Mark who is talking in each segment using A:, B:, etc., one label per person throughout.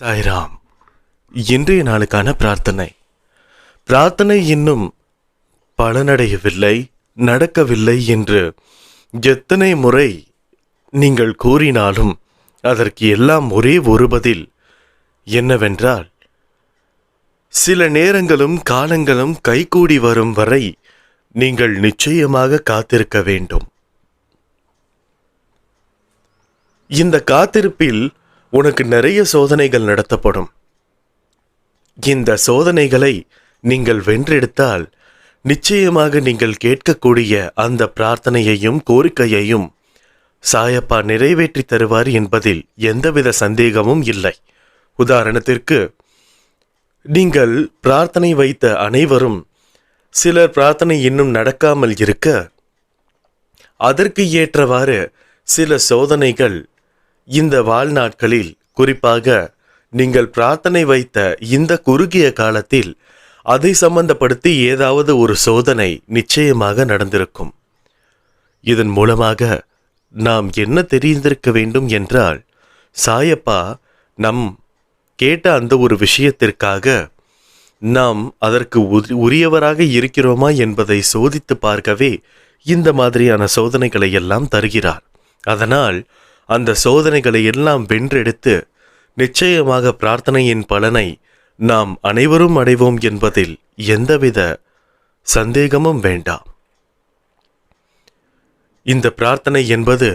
A: சாய்ராம் இன்றைய நாளுக்கான பிரார்த்தனை. பிரார்த்தனை இன்னும் பலனடையவில்லை நடக்கவில்லை என்று எத்தனை முறை நீங்கள் கூறினாலும் அதற்கு எல்லாம் ஒரே ஒரு பதில் என்னவென்றால் சில நேரங்களும் காலங்களும் கைகூடி வரும் வரை நீங்கள் நிச்சயமாக காத்திருக்க வேண்டும். இந்த காத்திருப்பில் உனக்கு நிறைய சோதனைகள் நடத்தப்படும். இந்த சோதனைகளை நீங்கள் வென்றெடுத்தால் நிச்சயமாக நீங்கள் கேட்கக்கூடிய அந்த பிரார்த்தனையையும் கோரிக்கையையும் சாயப்பா நிறைவேற்றி தருவார் என்பதில் எந்தவித சந்தேகமும் இல்லை. உதாரணத்திற்கு நீங்கள் பிரார்த்தனை வைத்த அனைவரும் சிலர் பிரார்த்தனை இன்னும் நடக்காமல் இருக்க அதற்கு ஏற்றவாறு சில சோதனைகள் இந்த வாழ்நாட்களில் குறிப்பாக நீங்கள் பிரார்த்தனை வைத்த இந்த குறுகிய காலத்தில் அதை சம்பந்தப்படுத்தி ஏதாவது ஒரு சோதனை நிச்சயமாக நடந்திருக்கும். இதன் மூலமாக நாம் என்ன தெரிந்திருக்க வேண்டும் என்றால் சாயப்பா நம் கேட்ட அந்த ஒரு விஷயத்திற்காக நாம் அதற்கு உரி- உரியவராக இருக்கிறோமா என்பதை சோதித்து பார்க்கவே இந்த மாதிரியான சோதனைகளை எல்லாம் தருகிறார். அதனால் அந்த சோதனைகளை எல்லாம் வென்றெடுத்து நிச்சயமாக பிரார்த்தனையின் பலனை நாம் அனைவரும் அடைவோம் என்பதில் எந்தவித சந்தேகமும் வேண்டாம். இந்த பிரார்த்தனை என்பது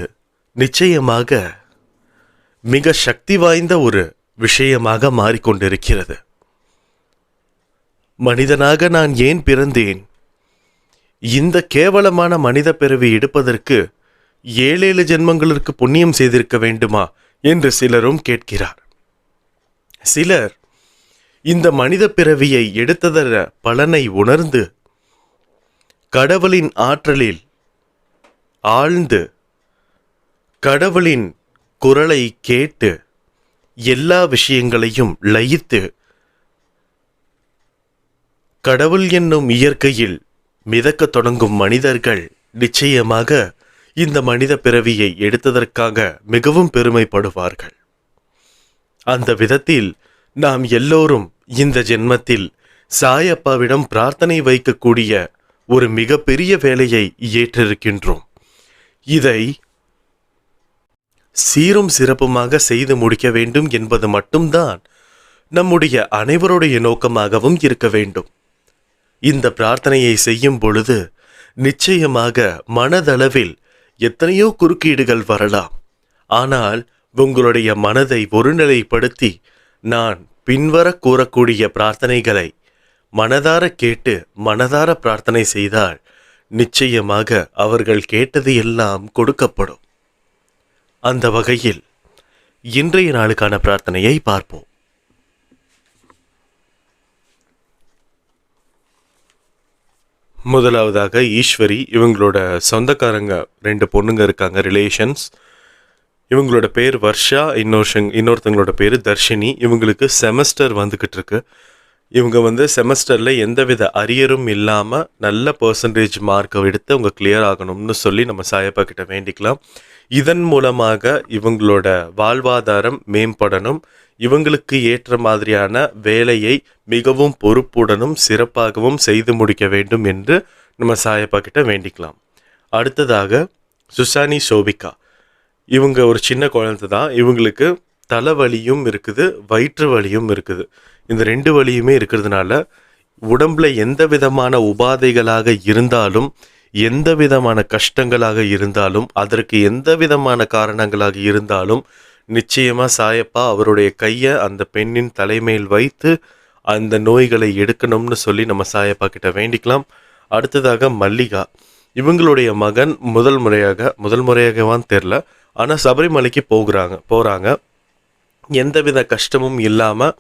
A: நிச்சயமாக மிக சக்தி வாய்ந்த ஒரு விஷயமாக மாறிக்கொண்டிருக்கிறது. மனிதனாக நான் ஏன் பிறந்தேன்? இந்த கேவலமான மனித பிறவி எடுப்பதற்கு ஏழேழு ஜென்மங்களுக்கு புண்ணியம் செய்திருக்க வேண்டுமா? என்று சிலரும் கேட்கிறார். சிலர் இந்த மனித பிறவியை எடுத்ததர பலனை உணர்ந்து கடவுளின் ஆற்றலில் ஆழ்ந்து கடவுளின் குரலை கேட்டு எல்லா விஷயங்களையும் லயித்து கடவுள் என்னும் இயற்கையில் மிதக்கத் தொடங்கும் மனிதர்கள் நிச்சயமாக இந்த மனித பிறவியை எடுத்ததற்காக மிகவும் பெருமைப்படுவார்கள். அந்த விதத்தில் நாம் எல்லோரும் இந்த ஜென்மத்தில் சாயப்பாவிடம் பிரார்த்தனை வைக்கக்கூடிய ஒரு மிகப்பெரிய வேலையை ஏற்றிருக்கின்றோம். இதை சீரும் சிறப்புமாக செய்து முடிக்க வேண்டும் என்பது மட்டும்தான் நம்முடைய அனைவருடைய நோக்கமாகவும் இருக்க வேண்டும். இந்த பிரார்த்தனையை செய்யும் பொழுது நிச்சயமாக மனதளவில் எத்தனையோ குறுக்கீடுகள் வரலாம். ஆனால் உங்களுடைய மனதை ஒருநிலைப்படுத்தி நான் பின்வர கூறக்கூடிய பிரார்த்தனைகளை மனதார கேட்டு மனதார பிரார்த்தனை செய்தால் நிச்சயமாக அவர்கள் கேட்டது எல்லாம் கொடுக்கப்படும். அந்த வகையில் இன்றைய நாளுக்கான பிரார்த்தனையை பார்ப்போம். முதலாவதாக ஈஸ்வரி இவங்களோட சொந்தக்காரங்க ரெண்டு பொண்ணுங்க இருக்காங்க ரிலேஷன்ஸ் இவங்களோட பேர் வர்ஷா இன்னொருஷங் இன்னொருத்தங்களோட பேர் தர்ஷினி. இவங்களுக்கு செமஸ்டர் வந்துக்கிட்டு இருக்கு இவங்க வந்து செமஸ்டரில் எந்தவித அரியரும் இல்லாமல் நல்ல பர்சன்டேஜ் மார்க்கை எடுத்து அவங்க கிளியர் ஆகணும்னு சொல்லி நம்ம சாயப்பா கிட்ட வேண்டிக்கலாம். இதன் மூலமாக இவங்களோட வாழ்வாதாரம் மேம்படணும். இவங்களுக்கு ஏற்ற மாதிரியான வேலையை மிகவும் பொறுப்புடனும் சிறப்பாகவும் செய்து முடிக்க வேண்டும் என்று நம்ம சாயப்பா கிட்ட வேண்டிக்கலாம். அடுத்ததாக சுசானி சோபிகா. இவங்க ஒரு சின்ன குழந்தை தான். இவங்களுக்கு தலைவலியும் இருக்குது வயிற்று வலியும் இருக்குது. இந்த ரெண்டு வலியுமே இருக்கிறதுனால உடம்புல எந்த விதமான உபாதைகளாக இருந்தாலும் எந்த விதமான கஷ்டங்களாக இருந்தாலும் அதற்கு எந்த விதமான காரணங்களாக இருந்தாலும் நிச்சயமாக சாயப்பா அவருடைய கையை அந்த பெண்ணின் தலைமையில் வைத்து அந்த நோய்களை எடுக்கணும்னு சொல்லி நம்ம சாயப்பா கிட்ட வேண்டிக்கலாம். அடுத்ததாக மல்லிகா. இவங்களுடைய மகன் முதல் முறையாக முதல் முறையாகவான்னு தெரில. ஆனால் சபரிமலைக்கு போகிறாங்க போகிறாங்க எந்தவித கஷ்டமும் இல்லாமல்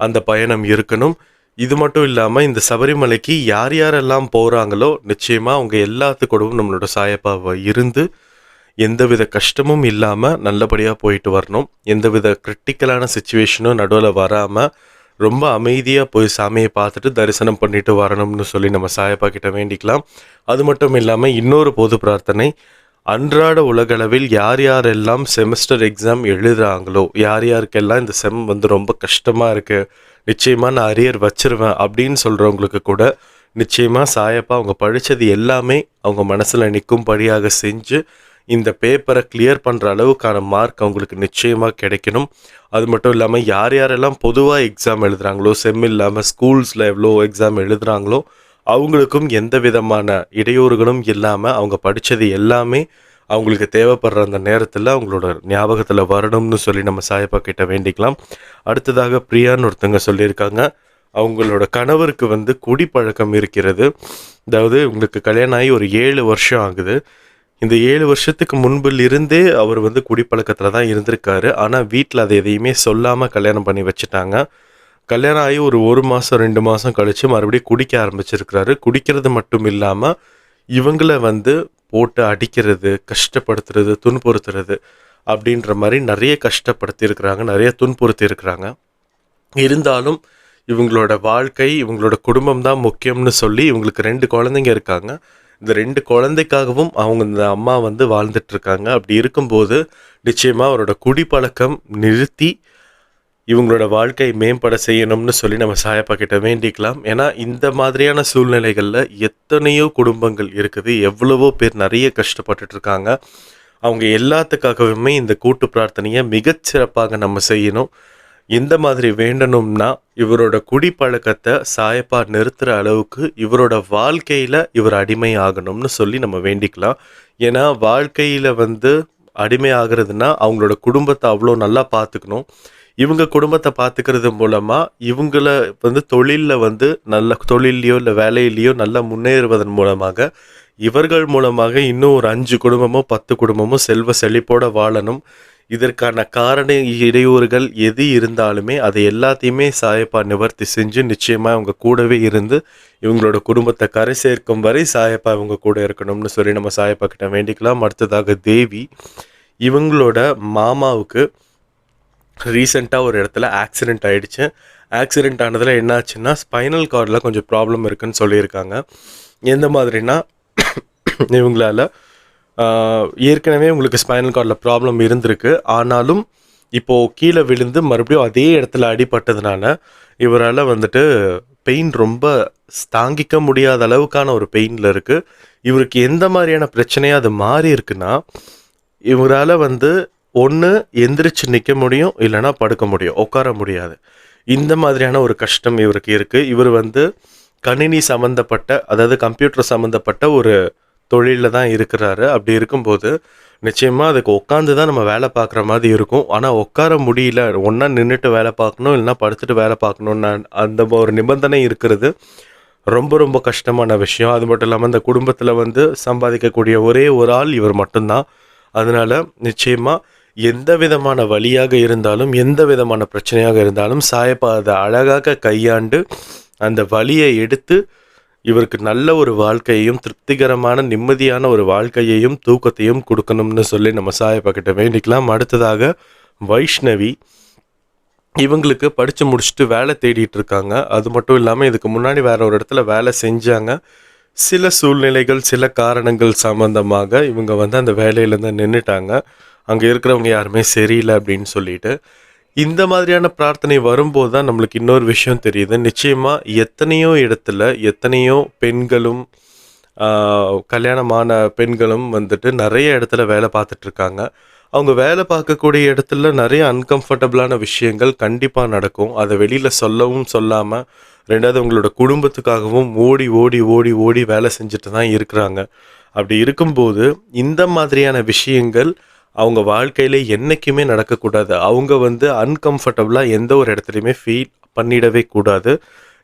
A: அந்த பயணம் இருக்கணும். இது மட்டும் இல்லாமல் இந்த சபரிமலைக்கு யார் யாரெல்லாம் போகிறாங்களோ நிச்சயமாக அவங்க எல்லாத்துக்கூடவும் நம்மளோட சாயப்பாவை இருந்து எந்தவித கஷ்டமும் இல்லாமல் நல்லபடியாக போயிட்டு வரணும். எந்தவித கிரிட்டிக்கலான சுச்சுவேஷனும் நடுவில் வராமல் ரொம்ப அமைதியாக போய் சாமியை பார்த்துட்டு தரிசனம் பண்ணிட்டு வரணும்னு சொல்லி நம்ம சாயப்பா கிட்ட வேண்டிக்கலாம். அது மட்டும் இல்லாமல் இன்னொரு பொது பிரார்த்தனை அன்றாட உலகளவில் யார் யாரெல்லாம் செமஸ்டர் எக்ஸாம் எழுதுகிறாங்களோ யார் யாருக்கெல்லாம் இந்த செம் வந்து ரொம்ப கஷ்டமாக இருக்குது நிச்சயமாக நான் அரியர் வச்சிருவேன் அப்படின்னு சொல்கிறவங்களுக்கு கூட நிச்சயமாக சாயப்பா அவங்க படித்தது எல்லாமே அவங்க மனசில் நிற்கும்படியாக செஞ்சு இந்த பேப்பரை கிளியர் பண்ணுற அளவுக்கான மார்க் அவங்களுக்கு நிச்சயமாக கிடைக்கணும். அது மட்டும் இல்லாமல் யார் யாரெல்லாம் பொதுவாக எக்ஸாம் எழுதுகிறாங்களோ செம் இல்லாமல் ஸ்கூல்ஸில் எவ்வளோ எக்ஸாம் எழுதுகிறாங்களோ அவங்களுக்கும் எந்த விதமான இடையூறுகளும் இல்லாமல் அவங்க படித்தது எல்லாமே அவங்களுக்கு தேவைப்படுற அந்த நேரத்தில் அவங்களோட ஞாபகத்தில் வரணும்னு சொல்லி நம்ம சாயப்பா கிட்ட வேண்டிக்கலாம். அடுத்ததாக பிரியான்னு ஒருத்தங்க சொல்லியிருக்காங்க. அவங்களோட கணவருக்கு வந்து குடிப்பழக்கம் இருக்கிறது. அதாவது உங்களுக்கு கல்யாணம் ஆகி ஒரு ஏழு வருஷம் ஆகுது. இந்த ஏழு வருஷத்துக்கு முன்பில் இருந்தே அவர் வந்து குடிப்பழக்கத்தில் தான் இருந்திருக்காரு. ஆனால் வீட்டில் அதை எதையுமே சொல்லாமல் கல்யாணம் பண்ணி வச்சுட்டாங்க. கல்யாணம் ஆகி ஒரு ஒரு மாதம் ரெண்டு மாதம் கழித்து மறுபடியும் குடிக்க ஆரம்பிச்சிருக்கிறாரு. குடிக்கிறது மட்டும் இல்லாமல் இவங்கள வந்து போட்டு அடிக்கிறது கஷ்டப்படுத்துறது துன்புறுத்துறது அப்படின்ற மாதிரி நிறைய கஷ்டப்படுத்தி இருக்கிறாங்க நிறைய துன்புறுத்தி இருக்கிறாங்க இருந்தாலும் இவங்களோட வாழ்க்கை இவங்களோட குடும்பம் தான் முக்கியம்னு சொல்லி இவங்களுக்கு ரெண்டு குழந்தைங்க இருக்காங்க. இந்த ரெண்டு குழந்தைக்காகவும் அவங்க இந்த அம்மா வந்து வாழ்ந்துட்டு இருக்காங்க அப்படி இருக்கும்போது நிச்சயமாக அவரோட குடிப்பழக்கம் நிறுத்தி இவங்களோட வாழ்க்கை மேம்பட செய்யணும்னு சொல்லி நம்ம சாயப்பா கிட்ட வேண்டிக்கலாம். ஏன்னா இந்த மாதிரியான சூழ்நிலைகளில் எத்தனையோ குடும்பங்கள் இருக்குது. எவ்வளவோ பேர் நிறைய கஷ்டப்பட்டுட்டு இருக்காங்க அவங்க எல்லாத்துக்காகவுமே இந்த கூட்டு பிரார்த்தனையை மிகச்சிறப்பாக நம்ம செய்யணும். எந்த மாதிரி வேண்டணும்னா இவரோட குடிப்பழக்கத்தை சாயப்பா நிறுத்துற அளவுக்கு இவரோட வாழ்க்கையில இவர் அடிமை ஆகணும்னு சொல்லி நம்ம வேண்டிக்கலாம். ஏன்னா வாழ்க்கையில வந்து அடிமை ஆகுறதுன்னா அவங்களோட குடும்பத்தை அவ்வளோ நல்லா பார்த்துக்கணும். இவங்க குடும்பத்தை பார்த்துக்கிறது மூலமாக இவங்கள வந்து தொழிலில் வந்து நல்ல தொழிலையோ இல்லை வேலையிலையோ நல்லா முன்னேறுவதன் மூலமாக இவர்கள் மூலமாக இன்னும் ஒரு அஞ்சு குடும்பமோ பத்து குடும்பமோ செல்வ செழிப்போட வாழணும். இதற்கான காரண இடையூறுகள் எது இருந்தாலுமே அதை எல்லாத்தையுமே சாயப்பா நிவர்த்தி செஞ்சு நிச்சயமாக அவங்க கூடவே இருந்து இவங்களோட குடும்பத்தை கரை சேர்க்கும் வரை சாயப்பா இவங்க கூட இருக்கணும்னு சொல்லி நம்ம சாயப்பா கிட்ட வேண்டிக்கலாம். அடுத்ததாக தேவி இவங்களோட மாமாவுக்கு ரீசெண்டாக ஒரு இடத்துல ஆக்சிடெண்ட் ஆகிடுச்சு ஆக்சிடெண்ட் ஆனதில் என்னாச்சுன்னா ஸ்பைனல் கார்டில் கொஞ்சம் ப்ராப்ளம் இருக்குன்னு சொல்லியிருக்காங்க. எந்த மாதிரினா இவங்களால ஏற்கனவே உங்களுக்கு ஸ்பைனல் கார்டில் ப்ராப்ளம் இருந்திருக்கு. ஆனாலும் இப்போது கீழே விழுந்து மறுபடியும் அதே இடத்துல அடிபட்டதுனால இவரால் வந்துட்டு பெயின் ரொம்ப தாங்கிக்க முடியாத அளவுக்கான ஒரு பெயினில் இருக்குது இவருக்கு எந்த மாதிரியான பிரச்சனையாக அது மாறி இருக்குன்னா இவரால் வந்து ஒன்று எந்திரிச்சு நிற்க முடியும் இல்லைன்னா படுக்க முடியும் உட்கார முடியாது. இந்த மாதிரியான ஒரு கஷ்டம் இவருக்கு இருக்குது இவர் வந்து கணினி சம்மந்தப்பட்ட அதாவது கம்ப்யூட்டர் சம்மந்தப்பட்ட ஒரு தொழிலில் தான் இருக்கிறாரு. அப்படி இருக்கும்போது நிச்சயமாக அதுக்கு உட்காந்து தான் நம்ம வேலை பார்க்குற மாதிரி இருக்கும். ஆனால் உட்கார முடியல. ஒன்றா நின்றுட்டு வேலை பார்க்கணும் இல்லைன்னா படுத்துட்டு வேலை பார்க்கணும்னு அந்த ஒரு நிபந்தனை இருக்கிறது ரொம்ப ரொம்ப கஷ்டமான விஷயம். அது மட்டும் இல்லாமல் இந்த குடும்பத்தில் வந்து சம்பாதிக்கக்கூடிய ஒரே ஒரு ஆள் இவர் மட்டும்தான். அதனால் நிச்சயமாக எந்த விதமான வழியாக இருந்தாலும் எந்த விதமான பிரச்சனையாக இருந்தாலும் சாயப்பா அதை அழகாக கையாண்டு அந்த வழியை எடுத்து இவருக்கு நல்ல ஒரு வாழ்க்கையையும் திருப்திகரமான நிம்மதியான ஒரு வாழ்க்கையையும் தூக்கத்தையும் கொடுக்கணும்னு சொல்லி நம்ம சாயப்பாக்கிட்ட வேண்டிக்கலாம். அடுத்ததாக வைஷ்ணவி. இவங்களுக்கு படித்து முடிச்சுட்டு வேலை தேடிட்டு இருக்காங்க. அது மட்டும் இல்லாமல் இதுக்கு முன்னாடி வேற ஒரு இடத்துல வேலை செஞ்சாங்க. சில சூழ்நிலைகள் சில காரணங்கள் சம்பந்தமாக இவங்க வந்து அந்த வேலையிலேருந்து நின்றுட்டாங்க அங்கே இருக்கிறவங்க யாருமே சரியில்லை அப்படின்னு சொல்லிட்டு இந்த மாதிரியான பிரார்த்தனை வரும்போது தான் நம்மளுக்கு இன்னொரு விஷயம் தெரியுது. நிச்சயமாக எத்தனையோ இடத்துல எத்தனையோ பெண்களும் கல்யாணமான பெண்களும் வந்துட்டு நிறைய இடத்துல வேலை பார்த்துட்ருக்காங்க. அவங்க வேலை பார்க்கக்கூடிய இடத்துல நிறைய அன்கம்ஃபர்டபுளான விஷயங்கள் கண்டிப்பாக நடக்கும். அதை வெளியில் சொல்லவும் சொல்லாமல் ரெண்டாவது உங்களோட குடும்பத்துக்காகவும் ஓடி ஓடி ஓடி ஓடி வேலை செஞ்சுட்டு தான் இருக்கிறாங்க. அப்படி இருக்கும்போது இந்த மாதிரியான விஷயங்கள் அவங்க வாழ்க்கையில் என்றைக்குமே நடக்கக்கூடாது. அவங்க வந்து அன்கம்ஃபர்டபுளாக எந்த ஒரு இடத்துலையுமே ஃபீல் பண்ணிடவே கூடாது.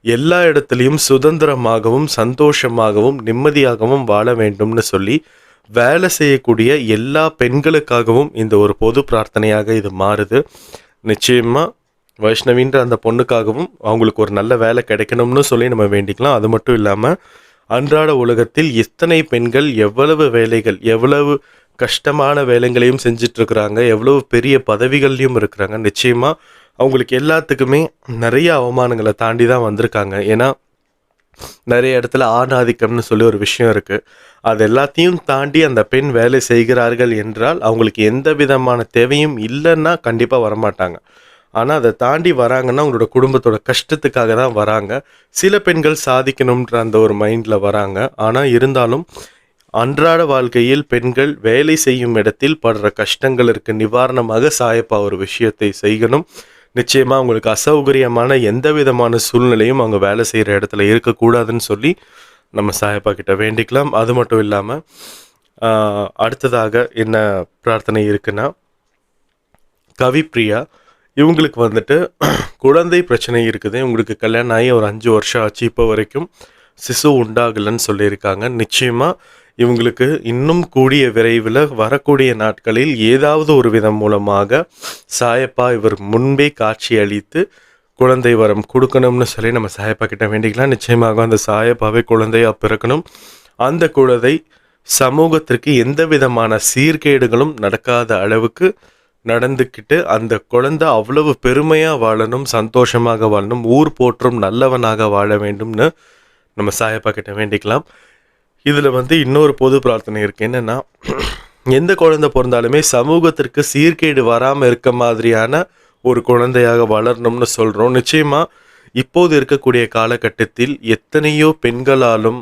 A: எல்லா இடத்துலையும் சுதந்திரமாகவும் சந்தோஷமாகவும் நிம்மதியாகவும் வாழ வேண்டும்னு சொல்லி வேலை செய்யக்கூடிய எல்லா பெண்களுக்காகவும் இந்த ஒரு பொது பிரார்த்தனையாக இது மாறுது. நிச்சயமாக வைஷ்ணவின்ற அந்த பொண்ணுக்காகவும் அவங்களுக்கு ஒரு நல்ல வேலை கிடைக்கணும்னு சொல்லி நம்ம வேண்டிக்கலாம். அது மட்டும் இல்லாமல் அன்றாட உலகத்தில் எத்தனை பெண்கள் எவ்வளவு வேலைகள் எவ்வளவு கஷ்டமான வேலைகளையும் செஞ்சிட்ருக்குறாங்க. எவ்வளோ பெரிய பதவிகள்லையும் இருக்கிறாங்க. நிச்சயமாக அவங்களுக்கு எல்லாத்துக்குமே நிறைய அவமானங்களை தாண்டி தான் வந்திருக்காங்க. ஏன்னா நிறைய இடத்துல ஆணாதிக்கம்னு சொல்லி ஒரு விஷயம் இருக்குது அது எல்லாத்தையும் தாண்டி அந்த பெண் வேலை செய்கிறார்கள் என்றால் அவங்களுக்கு எந்த விதமான தேவையும் இல்லைன்னா கண்டிப்பாக வரமாட்டாங்க. ஆனால் அதை தாண்டி வராங்கன்னா அவங்களோட குடும்பத்தோட கஷ்டத்துக்காக தான் வராங்க. சில பெண்கள் சாதிக்கணுன்ற அந்த ஒரு மைண்டில் வராங்க. ஆனால் இருந்தாலும் அன்றாட வாழ்க்கையில் பெண்கள் வேலை செய்யும் இடத்தில் படுற கஷ்டங்களுக்கு நிவாரணமாக சாயப்பா ஒரு விஷயத்தை செய்யணும். நிச்சயமாக அவங்களுக்கு அசௌகரியமான எந்த விதமான சூழ்நிலையும் அவங்க வேலை செய்கிற இடத்துல இருக்கக்கூடாதுன்னு சொல்லி நம்ம சாயப்பா கிட்ட வேண்டிக்கலாம். அது மட்டும் இல்லாமல் அடுத்ததாக என்ன பிரார்த்தனை இருக்குன்னா கவிப்ரியா இவங்களுக்கு வந்துட்டு குழந்தை பிரச்சனை இருக்குது. இவங்களுக்கு கல்யாணம் ஆகி ஒரு அஞ்சு வருஷம் ஆச்சு. இப்போ வரைக்கும் சிசு உண்டாகலைன்னு சொல்லியிருக்காங்க. நிச்சயமாக இவங்களுக்கு இன்னும் கூடிய விரைவில் வரக்கூடிய நாட்களில் ஏதாவது ஒரு விதம் மூலமாக சாயப்பா இவர் முன்பே காட்சி அளித்து குழந்தை வரம் கொடுக்கணும்னு சொல்லி நம்ம சாயப்பா கிட்ட வேண்டிக்கலாம். நிச்சயமாக அந்த சாயப்பாவே குழந்தையாக பிறக்கணும். அந்த குழந்தை சமூகத்திற்கு எந்த விதமான சீர்கேடுகளும் நடக்காத அளவுக்கு நடந்துக்கிட்டு அந்த குழந்தை அவ்வளவு பெருமையாக வாழணும் சந்தோஷமாக வாழணும் ஊர் போற்றும் நல்லவனாக வாழ வேண்டும்னு நம்ம சாயப்பா கிட்ட வேண்டிக்கலாம். இதில் வந்து இன்னொரு பொது பிரார்த்தனை இருக்குது என்னென்னா எந்த குழந்தை பிறந்தாலுமே சமூகத்திற்கு சீர்கேடு வராமல் இருக்க மாதிரியான ஒரு குழந்தையாக வளரணும்னு சொல்கிறோம் நிச்சயமாக இப்போது இருக்கக்கூடிய காலகட்டத்தில் எத்தனையோ பெண்களாலும்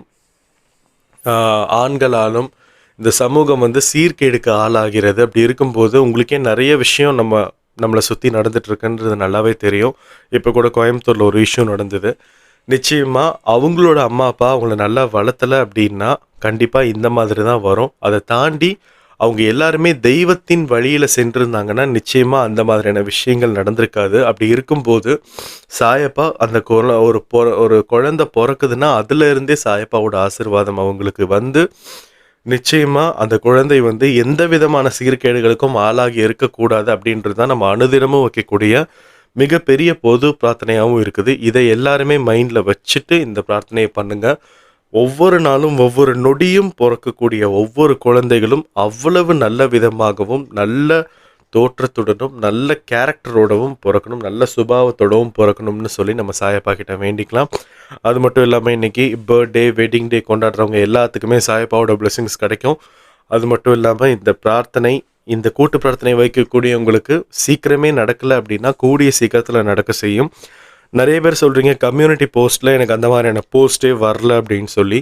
A: ஆண்களாலும் இந்த சமூகம் வந்து சீர்கேடுக்கு ஆளாகிறது. அப்படி இருக்கும்போது உங்களுக்கே நிறைய விஷயம் நம்ம நம்மளை சுற்றி நடந்துட்டு இருக்குன்றது நல்லாவே தெரியும். இப்போ கூட கோயம்புத்தூரில் ஒரு இஷ்யூ நடந்தது. நிச்சயமாக அவங்களோட அம்மா அப்பா அவங்கள நல்லா வளர்த்தலை அப்படின்னா கண்டிப்பாக இந்த மாதிரி தான் வரும். அதை தாண்டி அவங்க எல்லாருமே தெய்வத்தின் வழியில் சென்றிருந்தாங்கன்னா நிச்சயமாக அந்த மாதிரியான விஷயங்கள் நடந்திருக்காது. அப்படி இருக்கும்போது சாயப்பா அந்த குழ ஒரு பொற ஒரு குழந்தை பிறக்குதுன்னா அதுலேருந்தே சாயப்பாவோட ஆசீர்வாதம் அவங்களுக்கு வந்து நிச்சயமாக அந்த குழந்தை வந்து எந்த விதமான சீர்கேடுகளுக்கும் ஆளாகி இருக்கக்கூடாது அப்படின்றது தான் நம்ம அனுதினமும் வைக்கக்கூடிய மிகப்பெரிய பொது பிரார்த்தனையாகவும் இருக்குது. இதை எல்லாருமே மைண்டில் வச்சுட்டு இந்த பிரார்த்தனையை பண்ணுங்கள் ஒவ்வொரு நாளும் ஒவ்வொரு நொடியும் பிறக்கக்கூடிய ஒவ்வொரு குழந்தைகளும் அவ்வளவு நல்ல விதமாகவும் நல்ல தோற்றத்துடனும் நல்ல கேரக்டரோடவும் பிறக்கணும் நல்ல சுபாவத்தோடவும் பிறக்கணும்னு சொல்லி நம்ம சாயப்பா கிட்ட வேண்டிக்கலாம். அது மட்டும் இல்லாமல் இன்றைக்கி பர்த்டே வெட்டிங் டே கொண்டாடுறவங்க எல்லாத்துக்குமே சாயப்பாவோட பிளெஸிங்ஸ் கிடைக்கும். அது மட்டும் இல்லாமல் இந்த பிரார்த்தனை இந்த கூட்டு பிரார்த்தனை வைக்கக்கூடியவங்களுக்கு சீக்கிரமே நடக்கலை அப்படின்னா கூடிய சீக்கிரத்தில் நடக்க செய்யும். நிறைய பேர் சொல்கிறீங்க கம்யூனிட்டி போஸ்ட்டில் எனக்கு அந்த மாதிரியான போஸ்ட்டே வரல அப்படின்னு சொல்லி.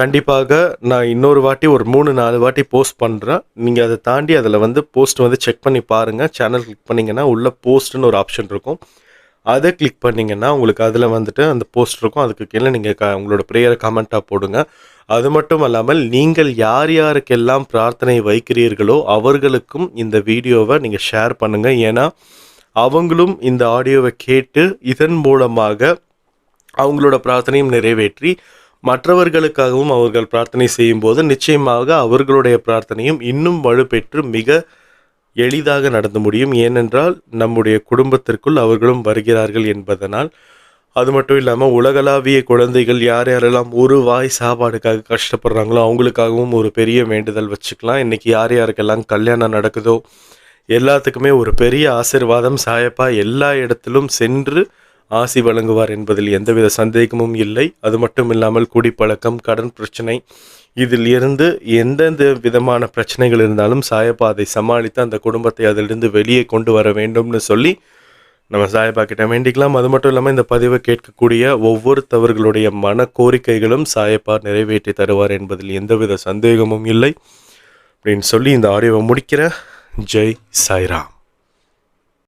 A: கண்டிப்பாக நான் இன்னொரு வாட்டி ஒரு மூணு நாலு வாட்டி போஸ்ட் பண்ணுறேன் நீங்கள் அதை தாண்டி அதில் வந்து போஸ்ட் வந்து செக் பண்ணி பாருங்கள் சேனல் கிளிக் பண்ணிங்கன்னா உள்ள போஸ்ட்னு ஒரு ஆப்ஷன் இருக்கும். அதை கிளிக் பண்ணிங்கன்னா உங்களுக்கு அதில் வந்துட்டு அந்த போஸ்ட் இருக்கும். அதுக்கு கீழே நீங்கள் க உங்களோட ப்ரேயரை கமெண்ட்டாக போடுங்க. அது மட்டும் அல்லாமல் நீங்கள் யார் யாருக்கெல்லாம் பிரார்த்தனை வைக்கிறீர்களோ அவர்களுக்கும் இந்த வீடியோவை நீங்கள் ஷேர் பண்ணுங்கள் ஏன்னா அவங்களும் இந்த ஆடியோவை கேட்டு இதன் மூலமாக அவங்களோட பிரார்த்தனையும் நிறைவேற்றி மற்றவர்களுக்காகவும் அவர்கள் பிரார்த்தனை செய்யும் போது நிச்சயமாக அவர்களுடைய பிரார்த்தனையும் இன்னும் வலுப்பெற்று மிக எளிதாக நடந்து முடியும். ஏனென்றால் நம்முடைய குடும்பத்திற்குள் அவர்களும் வருகிறார்கள் என்பதனால் அது மட்டும் இல்லாமல் உலகளாவிய குழந்தைகள் யார் யாரெல்லாம் ஒரு வாய் சாப்பாடுக்காக கஷ்டப்படுறாங்களோ அவங்களுக்காகவும் ஒரு பெரிய வேண்டுதல் வச்சுக்கலாம். இன்றைக்கி யார் யாருக்கெல்லாம் கல்யாணம் நடக்குதோ எல்லாத்துக்குமே ஒரு பெரிய ஆசீர்வாதம். சாயப்பா எல்லா இடத்திலும் சென்று ஆசி வழங்குவார் என்பதில் எந்தவித சந்தேகமும் இல்லை. அது மட்டும் இல்லாமல் குடிப்பழக்கம் கடன் பிரச்சனை இதில் இருந்து எந்தெந்த விதமான பிரச்சனைகள் இருந்தாலும் சாயப்பா அதை சமாளித்து அந்த குடும்பத்தை அதிலிருந்து வெளியே கொண்டு வர வேண்டும்னு சொல்லி நம்ம சாயப்பா கிட்ட வேண்டிக்கலாம். அது மட்டும் இல்லாமல் இந்த பதிவை கேட்கக்கூடிய ஒவ்வொருத்தவர்களுடைய மன கோரிக்கைகளும் சாயப்பா நிறைவேற்றி தருவார் என்பதில் எந்தவித சந்தேகமும் இல்லை. அப்படின்னு சொல்லி இந்த ஆடியோவை முடிக்கிறேன். ஜெய் சாய்ராம்.